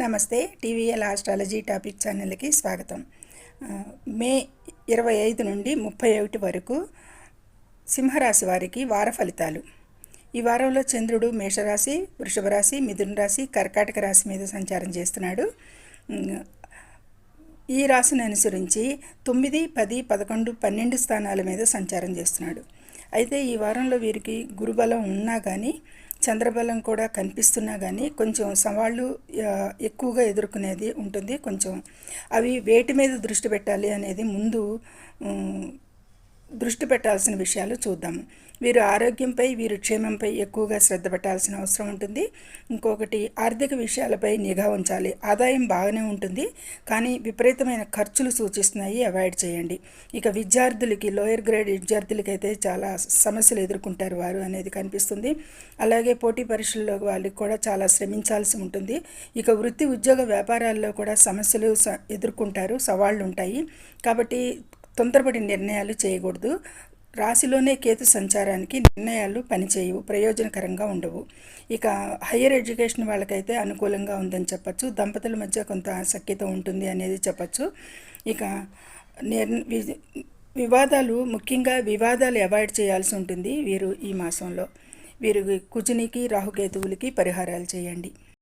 నమస్తే TVL astrology topic ఛానల్కి స్వాగతం. మే ఇరవై ఐదు నుండి ముప్పై ఒకటి వరకు సింహరాశి వారికి వార ఫలితాలు. ఈ వారంలో చంద్రుడు మేషరాశి వృషభ రాశి మిథున రాశి కర్కాటక రాశి మీద సంచారం చేస్తున్నాడు. ఈ రాశిని అనుసరించి తొమ్మిది పది పదకొండు పన్నెండు స్థానాల మీద సంచారం చేస్తున్నాడు. అయితే ఈ వారంలో వీరికి గురుబలం ఉన్నా కానీ చంద్రబలం కూడా కనిపిస్తున్నా కానీ కొంచెం సవాళ్ళు ఎక్కువగా ఎదుర్కొనేది ఉంటుంది. కొంచెం అవి వేటి మీద దృష్టి పెట్టాలి అనేది ముందు దృష్టి పెట్టాల్సిన విషయాలు చూద్దాం. వీరు ఆరోగ్యంపై వీరు క్షేమంపై ఎక్కువగా శ్రద్ధ పెట్టాల్సిన అవసరం ఉంటుంది. ఇంకొకటి ఆర్థిక విషయాలపై నిఘా ఉంచాలి. ఆదాయం బాగానే ఉంటుంది కానీ విపరీతమైన ఖర్చులు సూచిస్తున్నాయి. అవాయిడ్ చేయండి. ఇక విద్యార్థులకి లోయర్ గ్రేడ్ విద్యార్థులకి అయితే చాలా సమస్యలు ఎదుర్కొంటారు వారు అనేది కనిపిస్తుంది. అలాగే పోటీ పరీక్షల్లో వాళ్ళకి కూడా చాలా శ్రమించాల్సి ఉంటుంది. ఇక వృత్తి ఉద్యోగ వ్యాపారాల్లో కూడా సమస్యలు స- ఎదుర్కొంటారు సవాళ్ళు ఉంటాయి కాబట్టి తొందరపడి నిర్ణయాలు చేయకూడదు. రాశిలోనే కేతు సంచారానికి నిర్ణయాలు పనిచేయవు ప్రయోజనకరంగా ఉండవు. ఇక హయ్యర్ ఎడ్యుకేషన్ వాళ్ళకైతే అనుకూలంగా ఉందని చెప్పచ్చు. దంపతుల మధ్య కొంత సఖ్యత ఉంటుంది అనేది చెప్పచ్చు. ఇక వి- వివాదాలు ముఖ్యంగా వివాదాలు అవాయిడ్ చేయాల్సి ఉంటుంది వీరు ఈ మాసంలో. వీరు కుజునికి రాహుకేతువులకి పరిహారాలు చేయండి.